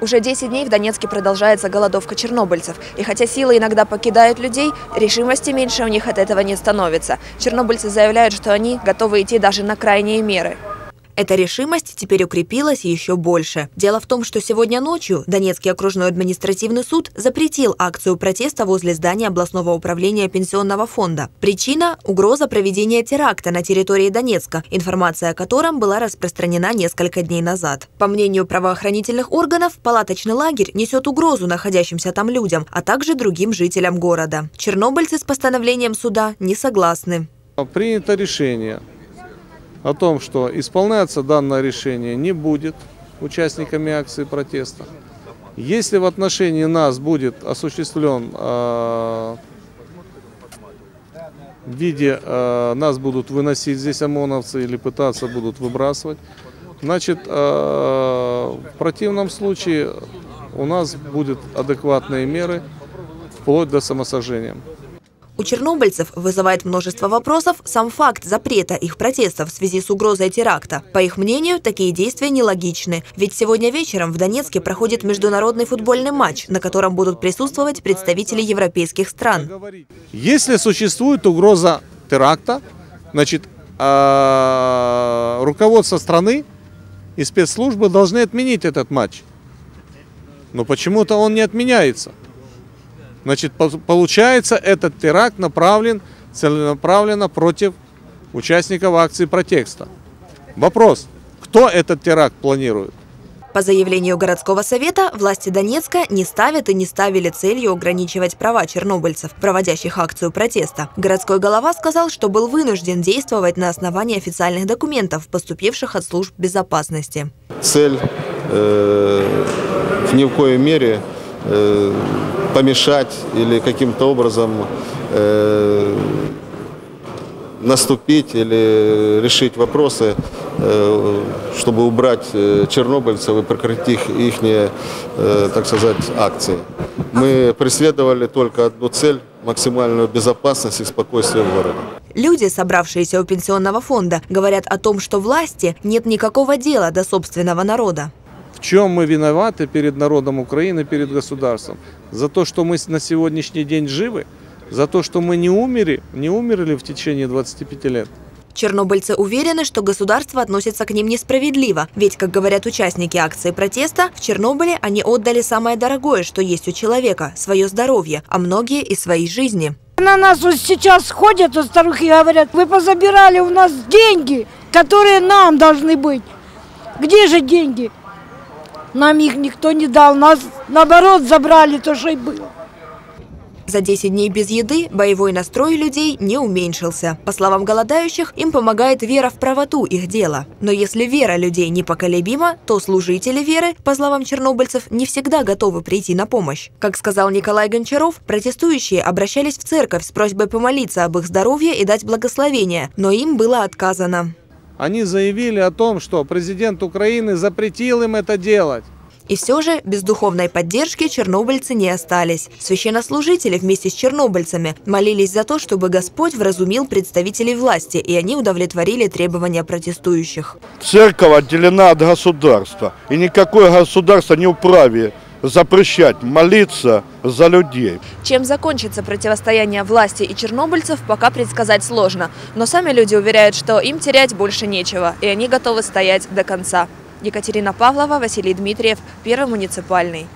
Уже 10 дней в Донецке продолжается голодовка чернобыльцев. И хотя силы иногда покидают людей, решимости меньше у них от этого не становится. Чернобыльцы заявляют, что они готовы идти даже на крайние меры. Эта решимость теперь укрепилась еще больше. Дело в том, что сегодня ночью Донецкий окружной административный суд запретил акцию протеста возле здания областного управления пенсионного фонда. Причина – угроза проведения теракта на территории Донецка, информация о котором была распространена несколько дней назад. По мнению правоохранительных органов, палаточный лагерь несет угрозу находящимся там людям, а также другим жителям города. Чернобыльцы с постановлением суда не согласны. Принято решение о том, что исполняться данное решение не будет участниками акции протеста. Если в отношении нас будет осуществлен э, в виде, э, нас будут выносить здесь ОМОНовцы или пытаться будут выбрасывать, значит, э, в противном случае у нас будут адекватные меры вплоть до самосожжения. У чернобыльцев вызывает множество вопросов сам факт запрета их протестов в связи с угрозой теракта. По их мнению, такие действия нелогичны. Ведь сегодня вечером в Донецке проходит международный футбольный матч, на котором будут присутствовать представители европейских стран. Если существует угроза теракта, значит, а, руководство страны и спецслужбы должны отменить этот матч. Но почему-то он не отменяется. Значит, получается, этот теракт направлен целенаправленно против участников акции протеста. Вопрос, кто этот теракт планирует? По заявлению городского совета, власти Донецка не ставят и не ставили целью ограничивать права чернобыльцев, проводящих акцию протеста. Городской голова сказал, что был вынужден действовать на основании официальных документов, поступивших от служб безопасности. Цель э, в ни в коей мере э, помешать или каким-то образом э, наступить или решить вопросы, э, чтобы убрать э, чернобыльцев и прекратить их, их так сказать, акции. Мы преследовали только одну цель – максимальную безопасность и спокойствие в городе. Люди, собравшиеся у пенсионного фонда, говорят о том, что власти нет никакого дела до собственного народа. В чем мы виноваты перед народом Украины, перед государством? За то, что мы на сегодняшний день живы? За то, что мы не умерли, не умерли в течение 25 лет? Чернобыльцы уверены, что государство относится к ним несправедливо, ведь, как говорят участники акции протеста, в Чернобыле они отдали самое дорогое, что есть у человека – свое здоровье, а многие и свои жизни. На нас вот сейчас ходят, вот старухи говорят, вы позабирали у нас деньги, которые нам должны быть. Где же деньги? Нам их никто не дал, нас наоборот забрали то, что и было. За 10 дней без еды боевой настрой людей не уменьшился. По словам голодающих, им помогает вера в правоту их дела. Но если вера людей непоколебима, то служители веры, по словам чернобыльцев, не всегда готовы прийти на помощь. Как сказал Николай Гончаров, протестующие обращались в церковь с просьбой помолиться об их здоровье и дать благословение, но им было отказано. Они заявили о том, что президент Украины запретил им это делать. И все же без духовной поддержки чернобыльцы не остались. Священнослужители вместе с чернобыльцами молились за то, чтобы Господь вразумил представителей власти, и они удовлетворили требования протестующих. Церковь отделена от государства, и никакое государство не вправе запрещать молиться за людей. Чем закончится противостояние власти и чернобыльцев, пока предсказать сложно. Но сами люди уверяют, что им терять больше нечего, и они готовы стоять до конца. Екатерина Павлова, Василий Дмитриев, Первый муниципальный.